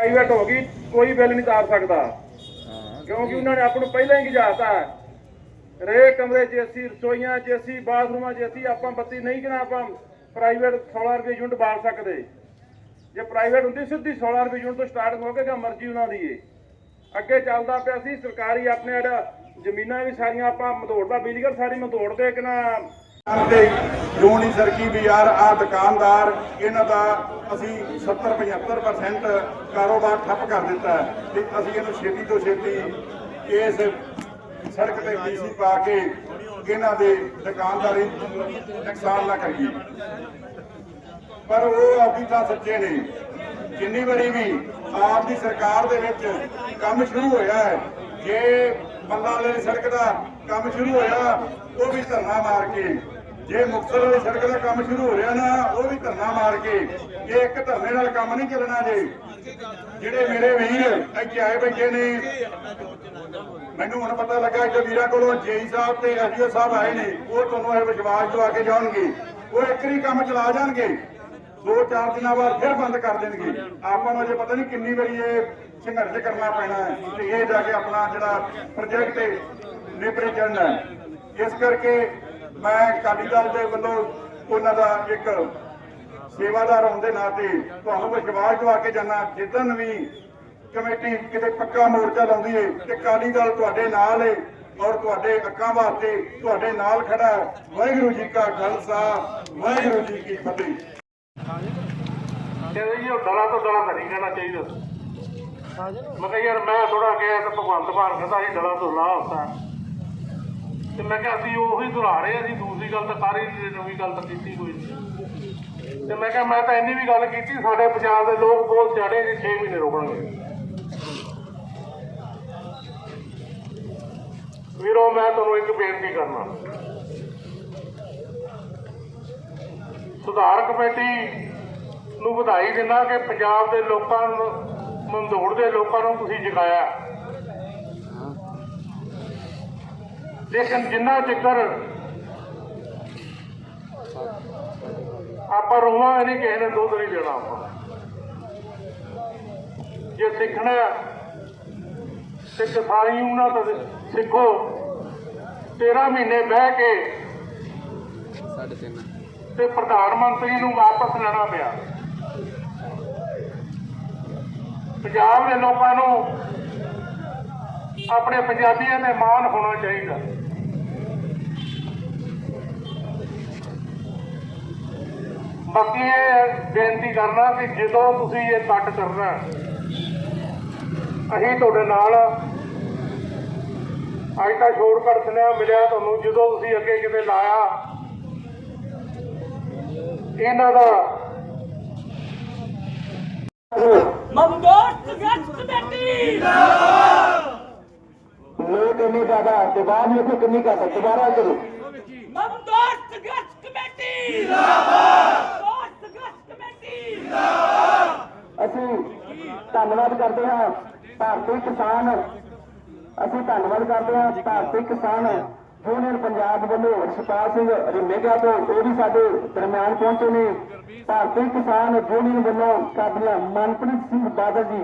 Private ਹੋ ਗਈ ਕੋਈ ਬਿੱਲ ਨਹੀਂ ਤਾਰ ਸਕਦਾ। ਕਿਉਂਕਿ ਉਹਨਾਂ ਨੇ ਆਪ ਨੂੰ ਪਹਿਲਾਂ ਹੀ ਗਿਜਾਤਾ ਰੇ ਕਮਰੇ 'ਚ ਅਸੀਂ ਰਸੋਈਆਂ 'ਚ ਅਸੀਂ ਬਾਥਰੂਮਾਂ 'ਚ ਅਸੀਂ ਆਪਾਂ ਬੱਤੀ ਨਹੀਂ ਕਿਨਾ ਆਪਾਂ ਪ੍ਰਾਈਵੇਟ 16 ਰੁਪਏ ਯੂਨਿਟ ਬਾਲ ਸਕਦੇ। ਜੇ ਪ੍ਰਾਈਵੇਟ ਹੁੰਦੀ ਸਿੱਧੀ 16 ਰੁਪਏ ਯੂਨਿਟ ਤੋਂ ਸਟਾਰਟ ਹੋ ਕੇ ਕਿ ਮਰਜ਼ੀ ਉਹਨਾਂ ਦੀ ਏ। ਅੱਗੇ ਚੱਲਦਾ ਪਿਆ ਸੀ ਸਰਕਾਰੀ ਆਪਣੇ ਜਿਹੜਾ ਜ਼ਮੀਨਾਂ ਵੀ ਸਾਰੀਆਂ ਆਪਾਂ ਮਧੋੜ ਦਾ ਬਿਜਲੀਗਰ ਸਾਰੀ ਮਧੋੜ ਦੇ ਕਿ ਨਾ ਤੇ ਜੋ ਨਹੀਂ ਸਰਕੀ ਵੀ ਯਾਰ ਆ ਦੁਕਾਨਦਾਰ, ਇਹਨਾਂ ਦਾ ਅਸੀਂ 70 75% ਕਾਰੋਬਾਰ ਠੱਪ ਕਰ ਦਿੱਤਾ ਹੈ ਤੇ ਅਸੀਂ ਇਹਨੂੰ ਛੇਤੀ ਤੋਂ ਛੇਤੀ ਇਸ ਸੜਕ ਤੇ ਡੀਸੀ ਪਾ ਕੇ ਇਹਨਾਂ ਦੇ ਦੁਕਾਨਦਾਰੀ ਨੁਕਸਾਨ ਨਾ ਕਰੀਏ। ਪਰ ਉਹ ਆਪੀ ਤਾਂ ਸੱਚੇ ਨੇ। ਜਿੰਨੀ ਵਾਰੀ ਵੀ ਆਪ ਦੀ ਸਰਕਾਰ ਦੇ ਵਿੱਚ ਕੰਮ ਸ਼ੁਰੂ ਹੋਇਆ ਹੈ, ਜੇ ਬੰਦਾ ਵਾਲੇ ਸੜਕ ਦਾ ਕੰਮ ਸ਼ੁਰੂ ਹੋਇਆ, ਉਹ ਵੀ ਧਰਨਾ ਮਾਰ ਕੇ ਜੇ ਮੁਕਤਸਰ ਵਾਲੀ ਸੜਕ ਦਾ ਕੰਮ ਸ਼ੁਰੂ ਹੋ ਰਿਹਾ ਨਾ, ਉਹ ਵੀ ਧਰਨਾ ਮਾਰ ਕੇ ਇਹ ਇੱਕ ਧਰਨੇ ਨਾਲ ਕੰਮ ਨਹੀਂ ਚੱਲਣਾ ਜੇ। ਜਿਹੜੇ ਮੇਰੇ ਵੀਰ ਇੱਥੇ ਆਏ ਬੈਠੇ ਨੇ, ਮੈਨੂੰ ਹੁਣ ਪਤਾ ਲੱਗਾ ਕਿ ਵੀਰਾਂ ਕੋਲੋਂ ਜੇਈ ਸਾਹਿਬ ਤੇ ਐਸਡੀਓ ਸਾਹਿਬ ਆਏ ਨੇ, ਉਹ ਤੁਹਾਨੂੰ ਇਹ ਵਿਸ਼ਵਾਸ ਦਵਾ ਕੇ ਜਾਣਗੇ। ਉਹ ਇੱਕ ਹੀ ਕੰਮ ਚਲਾ ਜਾਣਗੇ। ਦੋ ਚਾਰ ਦਿਨਾਂ ਬਾਅਦ ਫਿਰ ਬੰਦ ਕਰ ਦੇਣਗੇ। ਆਪਾਂ ਨੂੰ ਅਜੇ ਪਤਾ ਨਹੀਂ ਕਿੰਨੀ ਵਾਰੀ ਇਹ ਸੰਘਰਸ਼ ਕਰਨਾ ਪੈਣਾ ਹੈ ਤੇ ਇਹ ਜਾ ਕੇ ਆਪਣਾ ਜਿਹੜਾ ਪ੍ਰੋਜੈਕਟ ਹੈ ਨਿਪਰੇ ਚੜਨਾ ਇਸ ਕਰਕੇ ਮੈਂ ਅਕਾਲੀ ਦਲ ਦੇ ਵੱਲੋਂ ਉਹਨਾਂ ਦਾ ਇੱਕ ਸੇਵਾਦਾਰ ਹੋਣ ਦੇ ਨਾਤੇ ਤੁਹਾਨੂੰ ਵਿਸ਼ਵਾਸ ਦਵਾ ਕੇ ਜਾਣਾ ਜਿੱਦਨ ਵੀ ਕਮੇਟੀ ਕਿਤੇ ਪੱਕਾ ਮੋਰਚਾ ਲਾਉਂਦੀ ਏ ਤੇ ਅਕਾਲੀ ਦਲ ਤੁਹਾਡੇ ਨਾਲ ਏ ਔਰ ਤੁਹਾਡੇ ਅੱਖਾਂ ਵਾਸਤੇ ਤੁਹਾਡੇ ਨਾਲ ਖੜਾ ਹੈ। ਵਾਹਿਗੁਰੂ ਜੀ ਕਾ ਖਾਲਸਾ, ਵਾਹਿਗੁਰੂ ਜੀ ਕੀ ਫਤਿਹ। ਕਹਿੰਦੇ ਜੀ ਉਹ ਤੋਂ ਦਲਾ ਤਾਂ ਨਹੀਂ ਕਹਿਣਾ ਚਾਹੀਦਾ। ਮੈਂ ਕਿਹਾ ਯਾਰ ਮੈਂ ਥੋੜਾ ਕਿਹਾ ਤਾਂ ਭਗਵੰਤ ਮਾਨ ਕਹਿੰਦਾ ਸੀ ਦਲਾ ਤੋਂ ਲਾ ਹੁੰਦਾ। ਤੇ ਮੈਂ ਕਿਹਾ ਅਸੀਂ ਉਹੀ ਦੁਹਰਾ ਰਹੇ ਅਸੀਂ ਦੂਸਰੀ ਗੱਲ ਤਾਂ ਕਰ ਨਵੀਂ ਗੱਲ ਤਾਂ ਕੀਤੀ ਕੋਈ ਨਹੀਂ। ਤੇ ਮੈਂ ਕਿਹਾ ਮੈਂ ਤਾਂ ਇੰਨੀ ਵੀ ਗੱਲ ਕੀਤੀ, ਸਾਡੇ ਪੰਜਾਬ ਦੇ ਲੋਕ ਬੋਲ ਚੜੇ ਜੀ 6 ਮਹੀਨੇ ਰੁਕਣਗੇ ਵੀਰੋ, ਮੈਂ ਤੁਹਾਨੂੰ ਇੱਕ ਬੇਨਤੀ ਕਰਨਾ। ਸੁਧਾਰ ਕਮੇਟੀ ਨੂੰ ਵਧਾਈ ਦਿੰਦਾ ਕਿ ਪੰਜਾਬ ਦੇ ਲੋਕਾਂ ਨੂੰ, ਮੰਦੋੜ ਦੇ ਲੋਕਾਂ ਨੂੰ ਤੁਸੀਂ ਜਗਾਇਆ। ਲੇਕਿਨ ਜਿੰਨਾ ਚਿਕਰ ਆਪਾਂ ਰੋਵਾਂ ਨਹੀਂ ਕਿਸੇ ਨੇ ਦੁੱਧ ਨਹੀਂ ਦੇਣਾ ਆਪਾਂ। ਜੇ ਸਿੱਖਣਾ ਤੇ ਕਿਸਾਨੀ ਉਹਨਾਂ ਤੋਂ ਸਿੱਖੋ। 13 ਮਹੀਨੇ ਬਹਿ ਕੇ ਸਾਢੇ ਤਿੰਨ। ਤੇ ਪ੍ਰਧਾਨ ਮੰਤਰੀ ਨੂੰ ਵਾਪਸ ਲੈਣਾ ਪਿਆ। ਪੰਜਾਬ ਦੇ ਲੋਕਾਂ ਨੂੰ ਆਪਣੇ ਪੰਜਾਬੀਆਂ ਤੇ ਮਾਣ ਹੋਣਾ ਚਾਹੀਦਾ। ਬਾਕੀ ਇਹ ਬੇਨਤੀ ਕਰਨਾ ਕਿ ਜਦੋਂ ਤੁਸੀਂ ਇਹ ਕੱਟ ਕਰਨਾ, ਅਸੀਂ ਤੁਹਾਡੇ ਨਾਲ ਅੱਜ ਤਾਂ ਸ਼ੋਰਟਕਟ ਸੁਨੇਹਾ ਮਿਲਿਆ ਤੁਹਾਨੂੰ, ਜਦੋਂ ਤੁਸੀਂ ਅੱਗੇ ਕਿਤੇ ਲਾਇਆ, ਇਹਨਾਂ ਦਾ ਮੰਗੋਰ ਸੰਘਰਸ਼ ਕਮੇਟੀ। ਲੋਕ ਇੰਨੇ ਜ਼ਿਆਦਾ ਜਵਾਬ ਵੇਖੋ ਕਿੰਨੀ ਘੱਟ ਦੁਬਾਰਾ ਕਰੋ। ਮੰਗੋਰ ਸੰਘਰਸ਼ ਕਮੇਟੀ! ਮੰਗੋਰ ਸੰਘਰਸ਼ ਕਮੇਟੀ! ਅਸੀਂ ਧੰਨਵਾਦ ਕਰਦੇ ਹਾਂ ਭਾਰਤੀ ਕਿਸਾਨ। ਅਸੀਂ ਧੰਨਵਾਦ ਕਰਦੇ ਹਾਂ ਭਾਰਤੀ ਕਿਸਾਨ ਯੂਨੀਅਨ ਪੰਜਾਬ ਵੱਲੋਂ ਸਪਾਲ ਸਿੰਘ ਰਿਮੇਗਾ ਤੋਂ ਉਹ ਵੀ ਸਾਡੇ ਦਰਮਿਆਨ ਪਹੁੰਚੇ ਨੇ। ਭਾਰਤੀ ਕਿਸਾਨ ਯੂਨੀਅਨ ਵੱਲੋਂ ਸਾਡੀਆਂ ਮਨਪ੍ਰੀਤ ਸਿੰਘ ਬਾਦਲ ਜੀ